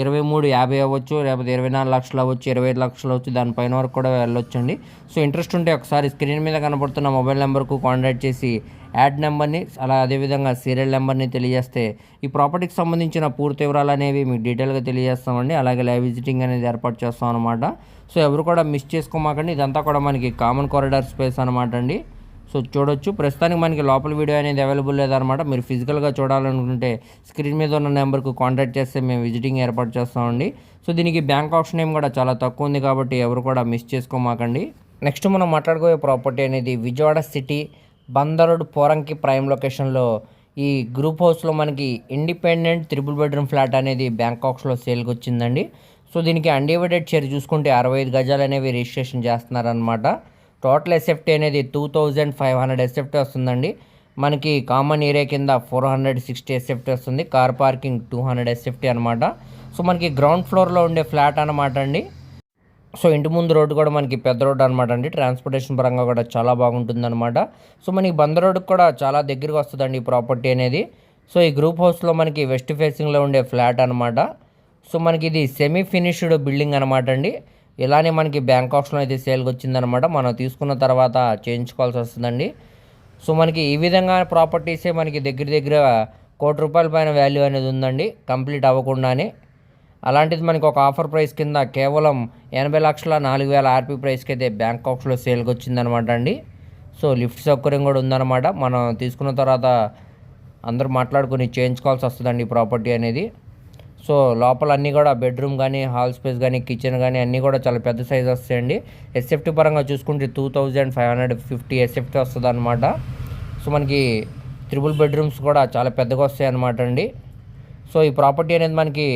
ఇరవై మూడు యాభై అవ్వచ్చు లేకపోతే ఇరవై నాలుగు లక్షలు అవ్వచ్చు ఇరవై ఐదు లక్షలు అవ్వచ్చు దానిపైన వరకు కూడా వెళ్ళొచ్చండి. సో ఇంట్రెస్ట్ ఉంటే ఒకసారి స్క్రీన్ మీద కనబడుతున్న మొబైల్ నెంబర్కు కాంటాక్ట్ చేసి యాడ్ నెంబర్ని అలా అదేవిధంగా సీరియల్ నెంబర్ని తెలియజేస్తే ఈ ప్రాపర్టీకి సంబంధించిన పూర్తి వివరాలు అనేవి మీకు డీటెయిల్గా తెలియజేస్తామండి. అలాగే లైవ్ విజిటింగ్ అనేది ఏర్పాటు చేస్తాం అనమాట సో ఎవరు కూడా మిస్ చేసుకోమాకండి. ఇదంతా కూడా మనకి కామన్ కారిడార్ స్పేస్ అనమాట అండి. సో చూడొచ్చు. ప్రస్తుతానికి మనకి లోపల వీడియో అనేది అవైలబుల్ లేదనమాట మీరు ఫిజికల్గా చూడాలనుకుంటే స్క్రీన్ మీద ఉన్న నెంబర్కు కాంటాక్ట్ చేస్తే మేము విజిటింగ్ ఏర్పాటు చేస్తామండి. సో దీనికి బ్యాంక్ ఆప్షన్ ఏం కూడా చాలా తక్కువ ఉంది కాబట్టి ఎవరు కూడా మిస్ చేసుకోమాకండి. నెక్స్ట్ మనం మాట్లాడుకోయే ప్రాపర్టీ అనేది విజయవాడ సిటీ బందరోడ్ పోరంకి ప్రైమ్ లొకేషన్లో ఈ గ్రూప్ హౌస్లో మనకి ఇండిపెండెంట్ త్రిపుల్ బెడ్రూమ్ ఫ్లాట్ అనేది బ్యాంకాక్స్లో సేల్కి వచ్చిందండి. సో దీనికి అన్డివైడెడ్ షేర్ చూసుకుంటే అరవై ఐదు గజాలు అనేవి రిజిస్ట్రేషన్ చేస్తున్నారనమాట టోటల్ ఎస్ఎఫ్టీ అనేది two thousand five hundred SFT వస్తుందండి. మనకి కామన్ ఏరియా కింద ఫోర్ హండ్రెడ్ సిక్స్టీ ఎస్ఎఫ్టీ వస్తుంది. Car parking two hundred SFT అనమాట సో మనకి గ్రౌండ్ ఫ్లోర్లో ఉండే ఫ్లాట్ అనమాట అండి. సో ఇంటి ముందు రోడ్డు కూడా మనకి పెద్ద రోడ్డు అనమాట అండి. ట్రాన్స్పోర్టేషన్ పరంగా కూడా చాలా బాగుంటుందన్నమాట. సో మనకి బంద రోడ్డుకి కూడా చాలా దగ్గరగా వస్తుందండి ఈ ప్రాపర్టీ అనేది. సో ఈ గ్రూప్ హౌస్లో మనకి వెస్ట్ ఫేసింగ్లో ఉండే ఫ్లాట్ అనమాట సో మనకి ఇది సెమీ ఫినిష్డ్ బిల్డింగ్ అనమాట అండి. ఇలానే మనకి బ్యాంకాక్స్లో అయితే సేల్కి వచ్చిందనమాట మనం తీసుకున్న తర్వాత చేయించుకోవాల్సి వస్తుందండి. సో మనకి ఈ విధంగా ప్రాపర్టీసే మనకి దగ్గర దగ్గర కోటి రూపాయల పైన వాల్యూ అనేది ఉందండి. కంప్లీట్ అవ్వకుండానే. అలాంటిది మనకి ఒక ఆఫర్ ప్రైస్ కింద కేవలం ఎనభై లక్షల నాలుగు వేల ఆర్పీ ప్రైస్కి అయితే బ్యాంకాక్స్లో సేల్కి వచ్చిందనమాట అండి. సో లిఫ్ట్ సౌకర్యం కూడా ఉందన్నమాట. మనం తీసుకున్న తర్వాత అందరూ మాట్లాడుకుని చేయించుకోవాల్సి వస్తుందండి ప్రాపర్టీ అనేది. సో లోపల అన్నీ కూడా బెడ్రూమ్ కానీ హాల్ స్పేస్ కానీ కిచెన్ కానీ అన్నీ కూడా చాలా పెద్ద సైజ్ వస్తాయండి. ఎస్ఎఫ్టీ పరంగా చూసుకుంటే two thousand five hundred fifty SFT వస్తుంది అనమాట సో మనకి త్రిబుల్ బెడ్రూమ్స్ కూడా చాలా పెద్దగా వస్తాయి అనమాట అండి. సో ఈ ప్రాపర్టీ అనేది మనకి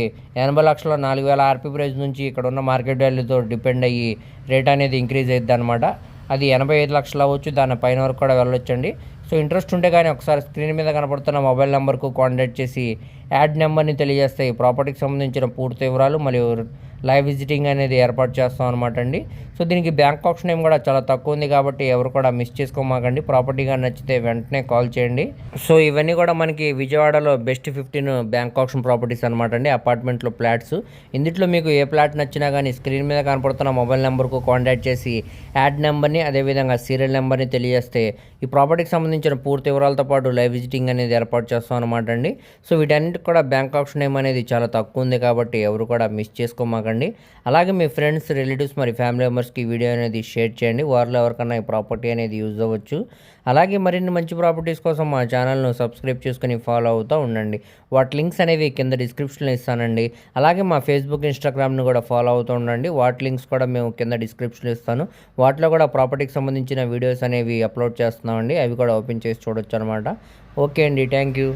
ఎనభై లక్షల నాలుగు వేల ఆర్పీ ప్రైస్ నుంచి ఇక్కడ ఉన్న మార్కెట్ వాల్యూతో డిపెండ్ అయ్యి రేట్ అనేది ఇంక్రీజ్ అయ్యిద్ది అనమాట అది ఎనభై ఐదు లక్షలు అవ్వచ్చు దాని పైన వరకు కూడా వెళ్ళొచ్చండి. సో ఇంట్రెస్ట్ ఉంటే కానీ ఒకసారి స్క్రీన్ మీద కనపడుతున్న మొబైల్ నెంబర్కు కాంటాక్ట్ చేసి యాడ్ నెంబర్ని తెలియజేస్తే ఈ ప్రాపర్టీకి సంబంధించిన పూర్తి వివరాలు మరియు లైవ్ విజిటింగ్ అనేది ఏర్పాటు చేస్తాం అనమాట అండి. సో దీనికి బ్యాంక్ ఆప్షన్ ఏం కూడా చాలా తక్కువ ఉంది కాబట్టి ఎవరు కూడా మిస్ చేసుకోమాకండి. ప్రాపర్టీ కానీ నచ్చితే వెంటనే కాల్ చేయండి. సో ఇవన్నీ కూడా మనకి విజయవాడలో best fifteen bank option properties అనమాట అండి అపార్ట్మెంట్లో ఫ్లాట్స్ ఇందులో మీకు ఏ ఫ్లాట్ నచ్చినా కానీ స్క్రీన్ మీద కనపడుతున్న మొబైల్ నెంబర్కు కాంటాక్ట్ చేసి యాడ్ నెంబర్ని అదేవిధంగా సీరియల్ నెంబర్ని తెలియజేస్తే ఈ ప్రాపర్టీకి సంబంధించిన పూర్తి వివరాలతో పాటు లైవ్ విజిటింగ్ అనేది ఏర్పాటు చేస్తాం అనమాట అండి. సో వీటన్నిటికి కూడా బ్యాంక్ ఆప్షన్ ఏం అనేది చాలా తక్కువ ఉంది కాబట్టి ఎవరు కూడా మిస్ చేసుకోమాకండి. అలాగే మీ ఫ్రెండ్స్ రిలేటివ్స్ మరి ఫ్యామిలీ మెంబర్స్ మెంబర్స్కి ఈ వీడియో అనేది షేర్ చేయండి. వారిలో ఎవరికన్నా ఈ ప్రాపర్టీ అనేది యూజ్ అవ్వచ్చు. అలాగే మరిన్ని మంచి ప్రాపర్టీస్ కోసం మా ఛానల్ను సబ్స్క్రైబ్ చేసుకుని ఫాలో అవుతూ ఉండండి. వాటి లింక్స్ అనేవి కింద డిస్క్రిప్షన్లో ఇస్తానండి. అలాగే మా ఫేస్బుక్ ఇన్స్టాగ్రామ్ను కూడా ఫాలో అవుతూ ఉండండి. వాటి లింక్స్ కూడా మేము కింద డిస్క్రిప్షన్లో ఇస్తాను. వాటిలో కూడా ప్రాపర్టీకి సంబంధించిన వీడియోస్ అనేవి అప్లోడ్ చేస్తున్నామండి. అవి కూడా ఓపెన్ చేసి చూడొచ్చు అనమాట ఓకే అండి. Thank you.